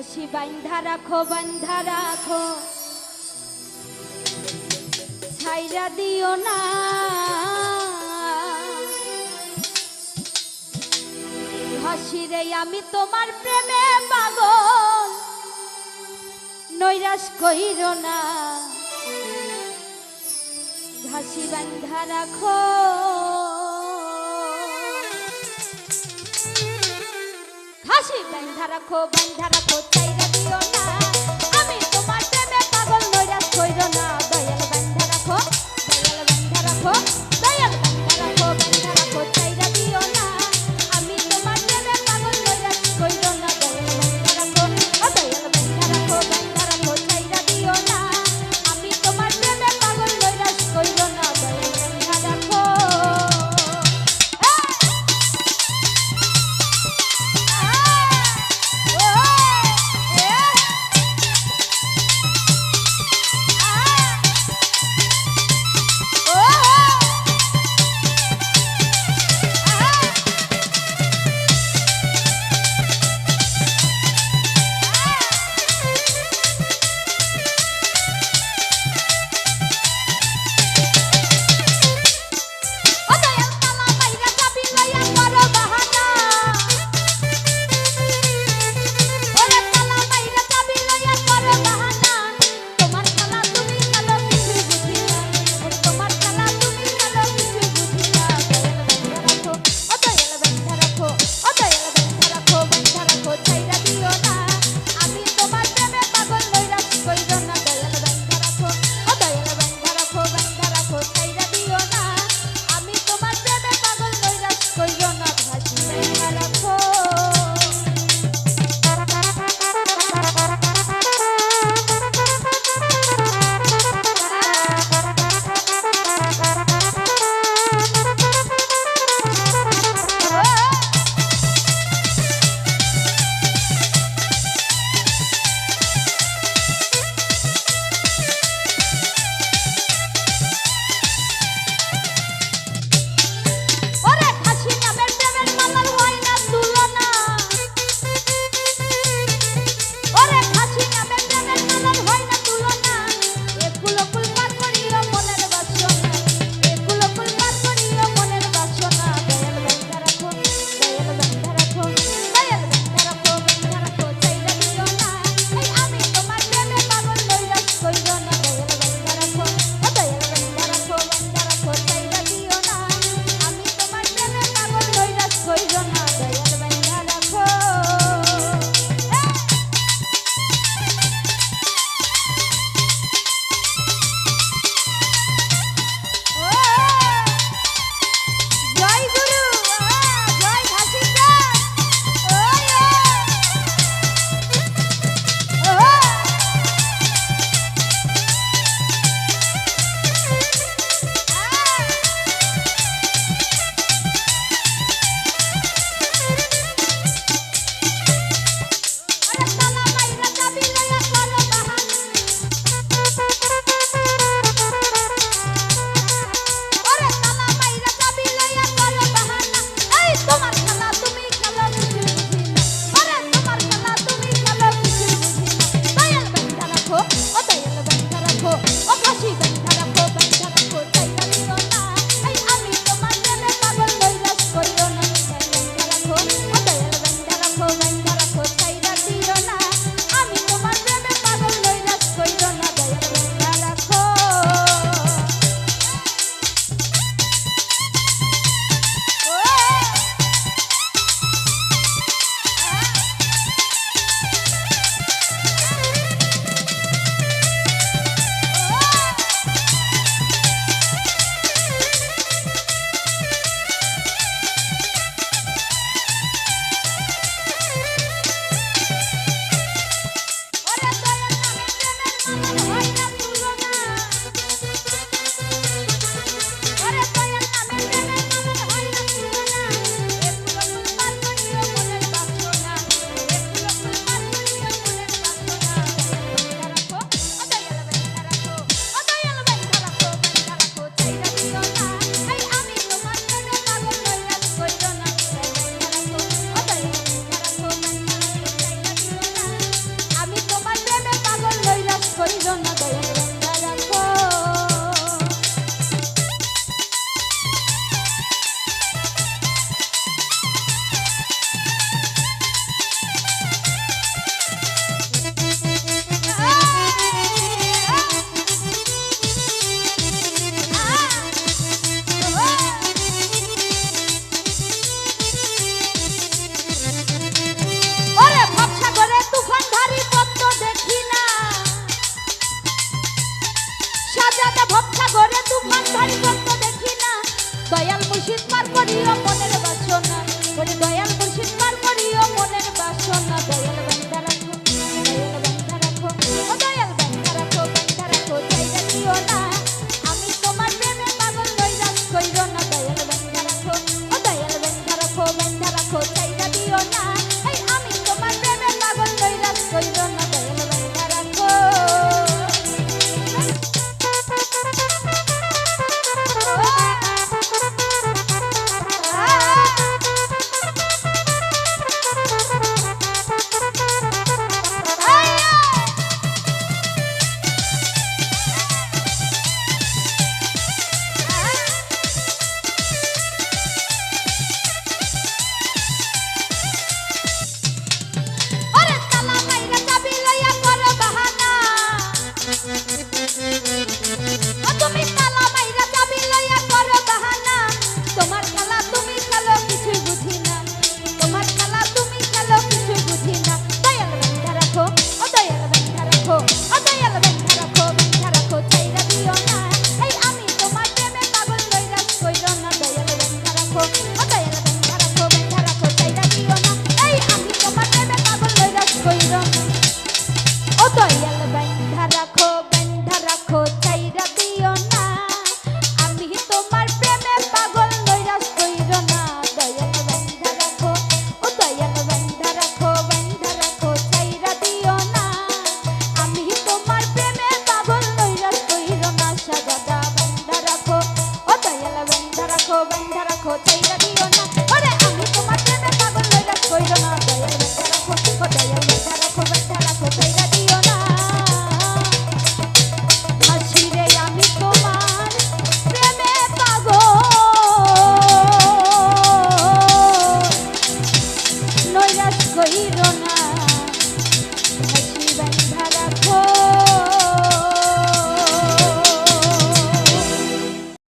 হাসি বান্ধা রাখো বান্ধা রাখো। ছাইরা দিও না। হাসি রে আমি তোমার প্রেমে পাগল। নৈরাশ কইর না। হাসি বান্ধা রাখো। বান্ধা রাখো বান্ধা রাখো চাইরা দিও না। আমি তোমার প্রেমে পাগল, নৈরাশ কইর না। দয়াল বান্ধা রাখো, দয়াল বান্ধা রাখো। Bye. potato.